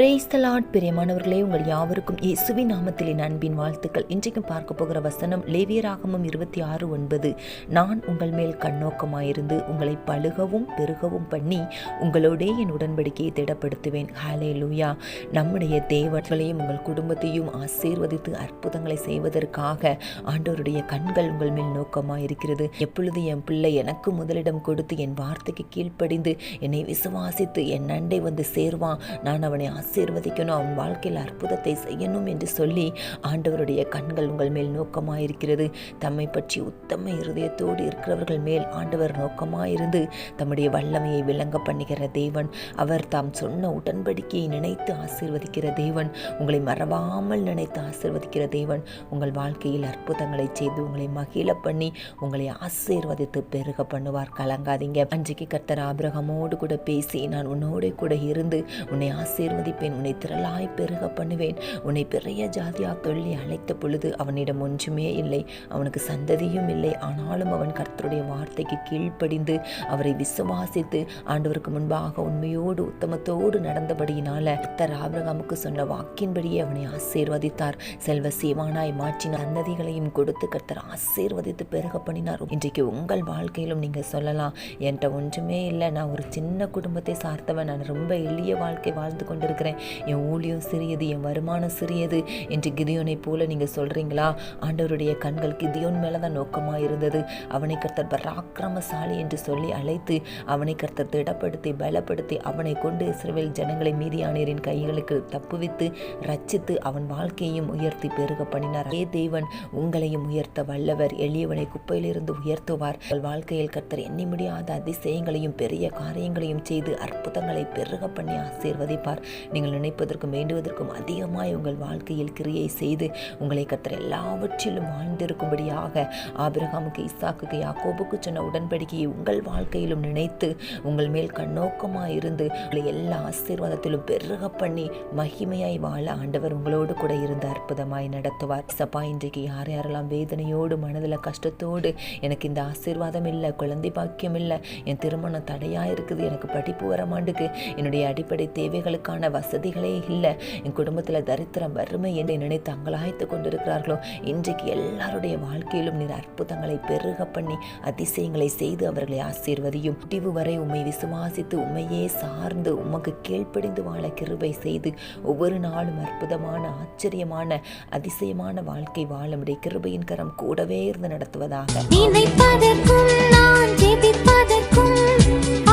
Praise the Lord பிரியமானவர்களே உங்கள் யாவருக்கும் இயேசுவின் நாமத்தில் அன்பின் வாழ்த்துக்கள். இன்றைக்கும் பார்க்க போகிற வசனம் லேவியராகமும் இருபத்தி ஆறு ஒன்பது. நான் உங்கள் மேல் கண்ணோக்கமாயிருந்து உங்களை பழுகவும் பெருகவும் பண்ணி உங்களோடே என் உடன்படிக்கையை திடப்படுத்துவேன். ஹாலே லூயா நம்முடைய தேவர்களையும் உங்கள் குடும்பத்தையும் ஆசீர்வதித்து அற்புதங்களை செய்வதற்காக ஆண்டோருடைய கண்கள் உங்கள் மேல் நோக்கமாயிருக்கிறது. எப்பொழுது என் பிள்ளை எனக்கு முதலிடம் கொடுத்து என் வார்த்தைக்கு கீழ்ப்படிந்து என்னை விசுவாசித்து என் நண்டை வந்து சேர்வான் நான் அவனை ஆசீர்வதிக்கணும். அவன் வாழ்க்கையில் அற்புதத்தை செய்யணும் என்று சொல்லி ஆண்டவருடைய கண்கள் உங்கள் மேல் நோக்கமாயிருக்கிறது. தம்மை பற்றி உத்தம இருதயத்தோடு இருக்கிறவர்கள் மேல் ஆண்டவர் நோக்கமாயிருந்து தம்முடைய வல்லமையை விளங்க பண்ணுகிற தேவன் அவர் தாம் சொன்ன உடன்படிக்கையை நினைத்து ஆசீர்வதிக்கிற தேவன் உங்களை மறவாமல் நினைத்து ஆசீர்வதிக்கிற தேவன் உங்கள் வாழ்க்கையில் அற்புதங்களை செய்து உங்களை மகிழ பண்ணி உங்களை ஆசீர்வதித்து பெருக பண்ணுவார். கலங்காதீங்க. அன்றைக்கு கர்த்தர் ஆபிரகமோடு கூட பேசி நான் உன்னோட கூட இருந்து உன்னை ஆசீர்வதிப்பேன் உன்னை திரளாய் பெருக பண்ணுவேன். உன்னை பெரிய ஜாதியாக தொழிலை அழைத்த பொழுது அவனிடம் ஒன்றுமே இல்லை. அவனுக்கு சந்ததியும் இல்லை. ஆனாலும் அவன் கர்த்தருடைய வார்த்தைக்கு கீழ்ப்படிந்து அவரை விசுவாசித்து ஆண்டவருக்கு முன்பாக உண்மையோடு உத்தமத்தோடு நடந்தபடியினால கர்த்தர் ஆபிரகாமுக்கு சொன்ன வாக்கின்படியே அவனை ஆசீர்வதித்தார். செல்வ சீமானாய் மாற்றின சந்ததிகளையும் கொடுத்து கர்த்தர் ஆசீர்வதித்து பெருக பண்ணினார். இன்றைக்கு உங்கள் வாழ்க்கையிலும் நீங்க சொல்லலாம் என்கிட்ட ஒன்றுமே இல்லை. நான் ஒரு சின்ன குடும்பத்தை சார்ந்தவன். நான் ரொம்ப எளிய வாழ்க்கை வாழ்ந்து கொண்டிருக்கிறேன். என் ஊழியம் சிறியது என் வருமானம் சிறியது என்று கிதியோனை போல நீங்கள் சொல்கிறீங்களா ஆண்டவருடைய கண்கள் கிதியோன் மேலே தான் நோக்கமாக இருந்தது. அவனை கர்த்தர் பராக்கிரமசாலி என்று சொல்லி அழைத்து அவனை கர்த்தர் திடப்படுத்தி பலப்படுத்தி அவனை கொண்டு இஸ்ரேல் ஜனங்களை மீதியானீரின் கைகளுக்கு தப்புவித்து ரச்சித்து அவன் வாழ்க்கையையும் உயர்த்தி பெருக பண்ணினார். அதே தேவன் உங்களையும் உயர்த்த வல்லவர். எளியவனை குப்பையிலிருந்து உயர்த்துவார். வாழ்க்கையில் கர்த்தர் எண்ணி முடியாத அதிசயங்களையும் பெரிய காரியங்களையும் செய்து அற்புதங்களை பெருக பண்ணி ஆசீர்வதிப்பார். நீங்கள் நினைப்பதற்கும் வேண்டுவதற்கும் அதிகமாய் உங்கள் வாழ்க்கையில் கிரியை செய்து உங்களை கர்த்தர் எல்லாவற்றிலும் வாழ்ந்திருக்கும்படியாக ஆபிரகாமுக்கு இசாக்குக்கு யாக்கோபுக்கு சொன்ன உடன்படிக்கையை உங்கள் வாழ்க்கையிலும் நினைத்து உங்கள் மேல் கண்ணோக்கமாக இருந்து உங்களை எல்லா ஆசீர்வாதத்திலும் பெருக பண்ணி மகிமையாய் வாழ ஆண்டவர் உங்களோடு கூட இருந்து அற்புதமாய் நடத்துவார். சப்பா இன்றைக்கு யார் யாரெல்லாம் வேதனையோடு மனதில் கஷ்டத்தோடு எனக்கு இந்த ஆசீர்வாதம் இல்லை குழந்தை பாக்கியம் இல்லை என் திருமணம் தடையாக இருக்குது எனக்கு படிப்பு வர மாட்டுக்கு என்னுடைய அடிப்படை தேவைகளுக்கான வசதிகளே இல்லை. என் குடும்பத்தில் தரித்திரம் வறுமை என்று நினைத்து அங்கலாய்த்து கொண்டிருக்கிறார்களோ? இன்றைக்கு எல்லாருடைய வாழ்க்கையிலும் நீர் அற்புதங்களை பெருக பண்ணி அதிசயங்களை செய்து அவர்களை ஆசீர்வதியும். முடிவு வரை உம்மை விசுவாசித்து உண்மையே சார்ந்து உமக்கு கீழ்ப்படிந்து வாழ கிருபை செய்து ஒவ்வொரு நாளும் அற்புதமான ஆச்சரியமான அதிசயமான வாழ்க்கை வாழ கிருபையின் கரம் கூடவே இருந்து நடத்துவதாக. நினைப்பதற்கும் நான் ஜெபிப்பதற்கும்